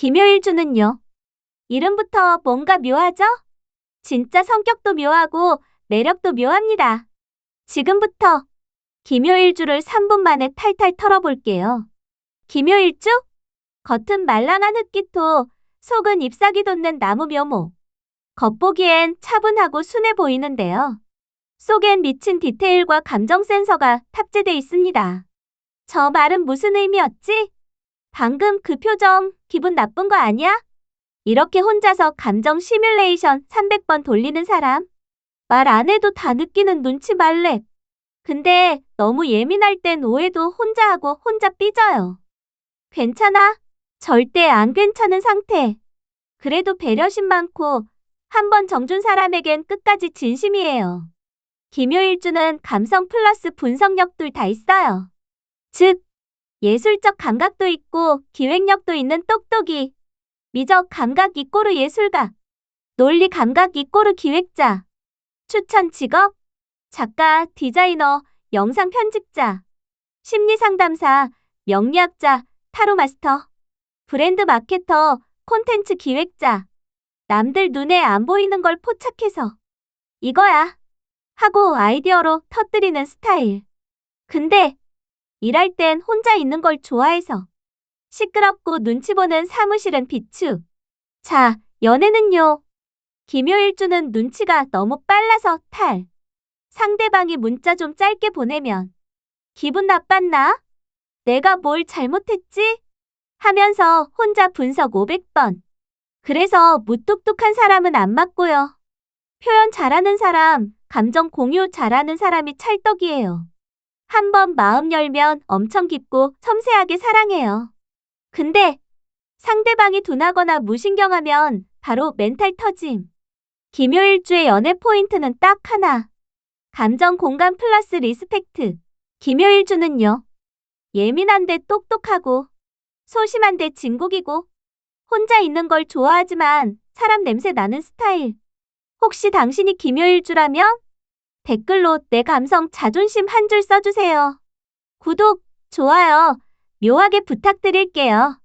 김효일주는요. 이름부터 뭔가 묘하죠? 진짜 성격도 묘하고 매력도 묘합니다. 지금부터 김효일주를 3분 만에 탈탈 털어볼게요. 김효일주? 겉은 말랑한 흑기토, 속은 잎사귀 돋는 나무 묘목. 겉보기엔 차분하고 순해 보이는데요. 속엔 미친 디테일과 감정 센서가 탑재돼 있습니다. 저 말은 무슨 의미였지? 방금 그 표정 기분 나쁜 거 아니야? 이렇게 혼자서 감정 시뮬레이션 300번 돌리는 사람? 말 안 해도 다 느끼는 눈치 말래. 근데 너무 예민할 땐 오해도 혼자 하고 혼자 삐져요. 괜찮아? 절대 안 괜찮은 상태. 그래도 배려심 많고 한 번 정준 사람에겐 끝까지 진심이에요. 김효일주는 감성 플러스 분석력 둘 다 있어요. 즉, 예술적 감각도 있고 기획력도 있는 똑똑이. 미적 감각 이꼬르 예술가. 논리 감각 이꼬르 기획자. 추천 직업. 작가, 디자이너, 영상 편집자. 심리 상담사, 명리학자, 타로 마스터. 브랜드 마케터, 콘텐츠 기획자. 남들 눈에 안 보이는 걸 포착해서. 이거야. 하고 아이디어로 터뜨리는 스타일. 근데 일할 땐 혼자 있는 걸 좋아해서. 시끄럽고 눈치 보는 사무실은 비추. 자, 연애는요. 김효일 주는 눈치가 너무 빨라서 탈. 상대방이 문자 좀 짧게 보내면 기분 나빴나? 내가 뭘 잘못했지? 하면서 혼자 분석 500번. 그래서 무뚝뚝한 사람은 안 맞고요. 표현 잘하는 사람, 감정 공유 잘하는 사람이 찰떡이에요. 한번 마음 열면 엄청 깊고 섬세하게 사랑해요. 근데 상대방이 둔하거나 무신경하면 바로 멘탈 터짐. 김효일주의 연애 포인트는 딱 하나. 감정 공감 플러스 리스펙트. 김효일주는요. 예민한데 똑똑하고 소심한데 진국이고 혼자 있는 걸 좋아하지만 사람 냄새 나는 스타일. 혹시 당신이 김효일주라면 댓글로 내 감성 자존심 한 줄 써주세요. 구독, 좋아요, 묘하게 부탁드릴게요.